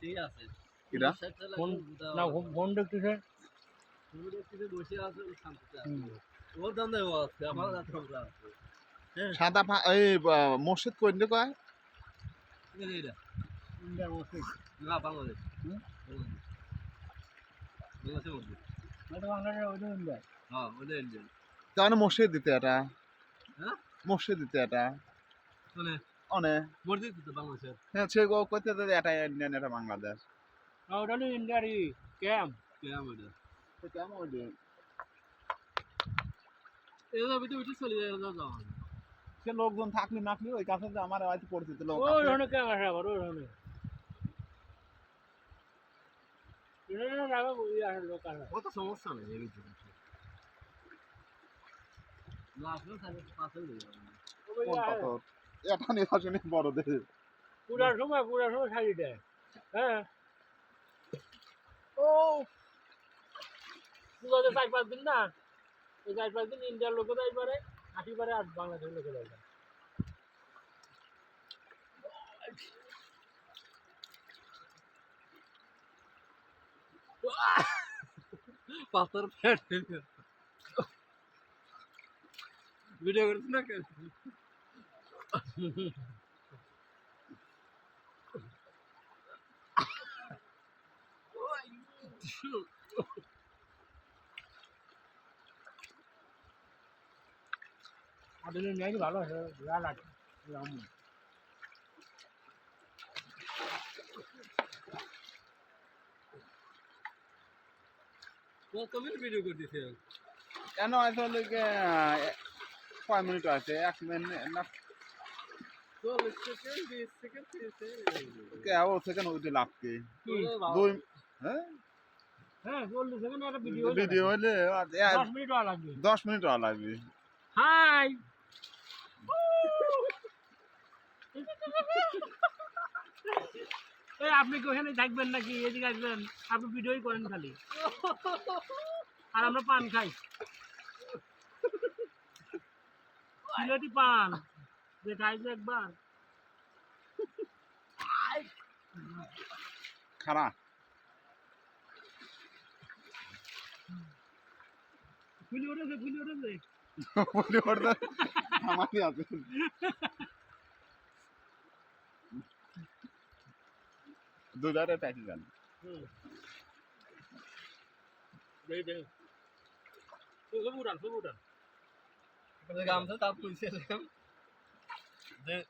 ঠিক আছে। কিরা? ফোন না ফোন দেখতেছে। বসে আছে শান্তিতে আছে। ওর আমার আছে। সাদা এই মসজিদ কই রে কয় ঠিক আছে ইন্ডিয়ার মসজিদ। না বাংলাদেশ। হুম? বাংলাদেশের মধ্যে এটা বাংলাদেশের ওইটা ইন্ডিয়া হ্যাঁ মসজিদ দিতে এটা। হ্যাঁ? মসজিদ দিতে এটা। অনে। তো বাংলাদেশের। হ্যাঁ সে গো কইতে তো এটা ইন্ডিয়ান এটা বাংলাদেশ। না ওটা ইন্ডিয়ার তো চলে যায় সে লোকজন থাকলি ওই কাছে আমার হয়তো পরিচিত লোক ওই ধরনের আবার ওই ধরনের কত সমস্যা নেই এর না আসলে তাহলে পাশে দিয়ে যাবে। এটা নির্বাচনী বড় দেশ পুরার সময় পুরার সময় সারি দেয়। হ্যাঁ। ও। পুজোতে চার পাঁচ দিন না? এই চার পাঁচ দিন ইন্ডিয়ার লোকে যাই পারে আশি পারে আর বাংলাদেশের লোকে যাই পারে পাথর ফেট ভিডিও করছিস না কেন? আদিলে নিয়ে ভালো আছে লাল আছে রাম ও তুমি ভিডিও করতেছে কেন আসলে কি, আহ, কয় মিনিট আছে এক মিনিট না চল্লিশ সেকেন্ড বিশ সেকেন্ড তিরিশ সেকেন্ড কে ও সেকেন্ড ওইটা লাগছে কি? দুই হ্যাঁ? হ্যাঁ চল্লিশ সেকেন্ড একটা ভিডিও ভিডিও হলে দশ মিনিট লাগবে দশ মিনিট হওয়া লাগবে। হাই। এই আপনি কি ওখানে থাকবেন নাকি? এদিকে আসবেন। আপনি ভিডিওই করেন খালি। আর আমরা পান খাই। পান। যে খাইছে একবার। খারাপ খুলি উঠেছে খুলি উঠেছে। বলি ওটা আমারই আছে। দুধারে প্যাকেট গান। হুম। দেই দেই। সব উড়ান সব উড়ান গামছা তাপ That.